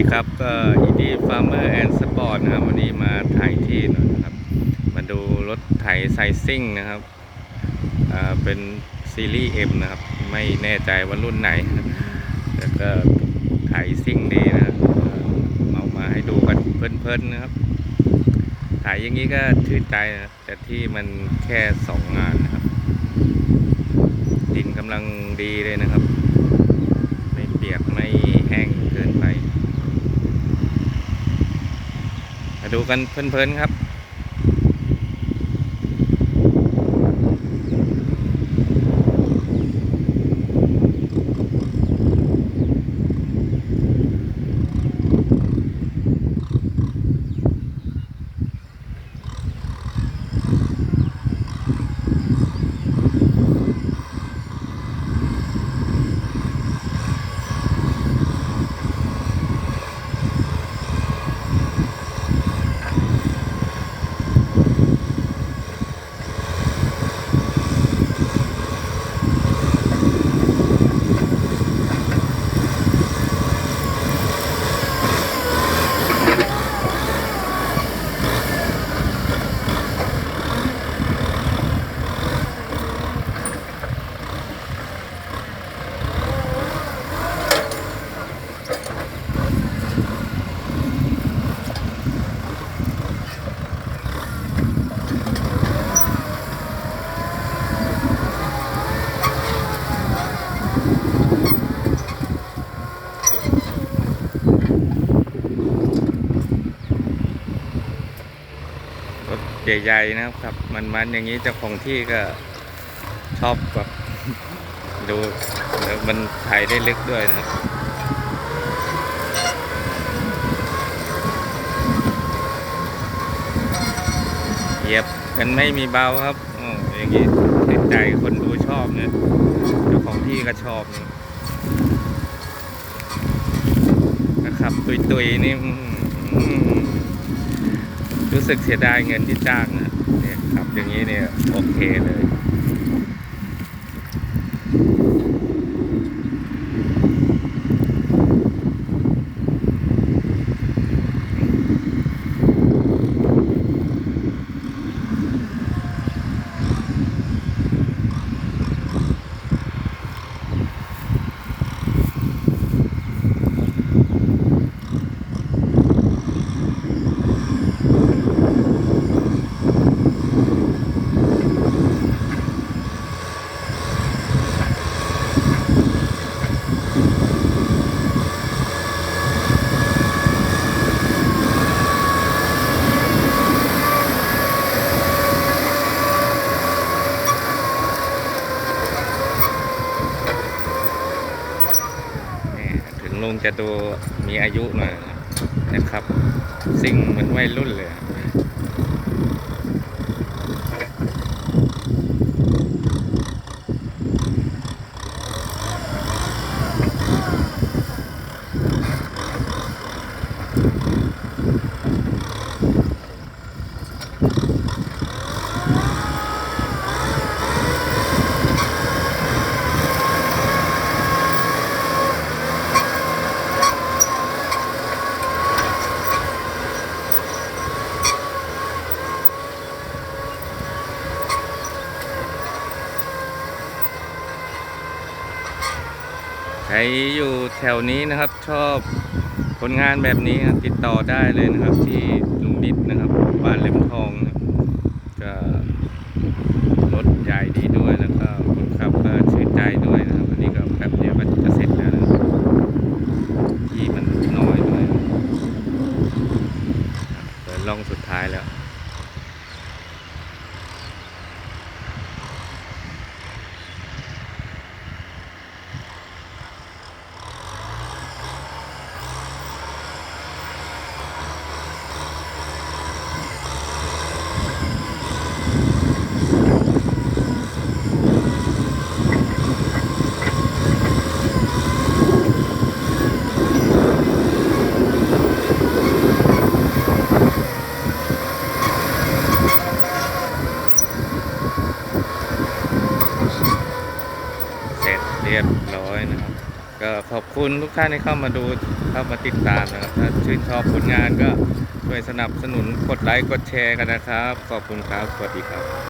ดีครับก็อีดี้ฟาร์มเมอร์แอนด์สปอร์ตนะครับ วันนี้มาถ่ายที่นะครับ มาดูรถไถไซซิ่งนะครับเป็นซีรีส์ M นะครับ ไม่แน่ใจว่ารุ่นไหนแต่ก็ไถซิ่งดีนะเอามาให้ดูกันเพลินๆนะครับ ถ่ายอย่างนี้ก็ถือใจนะแต่ที่มันแค่สองงานนะครับ ดินกำลังดีเลยนะครับ ไม่เปียกไม่แห้งเกินไป มา ดูกันเพลินๆครับ รถ ใหญ่ๆนะครับครับ มันๆอย่างนี้เจ้าของที่ก็ชอบแบบดูแล้วมันถ่ายได้ลึกด้วยนะเหยียบกันไม่มีเบาครับอออย่างนี้ติดใจคนดูชอบเนี่ยเจ้าของที่ก็ชอบนี่นะครับ ตุยๆนี่ รู้สึกเสียดายเงินที่จ้างนะเนี่ยครับอย่างนี้เนี่ยโอเคเลย นี่ถึง ลุงจะดูมีอายุหน่อยนะครับ สิ่งเหมือนวัยรุ่นเลย ใคร อยู่แถวนี้นะครับ ชอบผลงานแบบนี้ติดต่อได้เลยนะครับ ที่ลุงนิดนะครับบ้านเล็มทองนะก็รถใหญ่ดีด้วยแล้วก็คนขับก็ชื่นใจด้วยนะครับวันนี้ก็แป๊บเดียวก็จะเสร็จแล้วนะที่มันน้อยด้วยเปิดล่องสุดท้ายแล้ว เสร็จเรียบร้อยนะครับ ก็ ขอบคุณทุกท่านที่เข้ามาดูเข้ามาติดตามนะครับ ถ้าชื่นชอบผลงานก็ช่วยสนับสนุนกดไลค์กดแชร์กันนะครับ ขอบคุณครับ สวัสดีครับ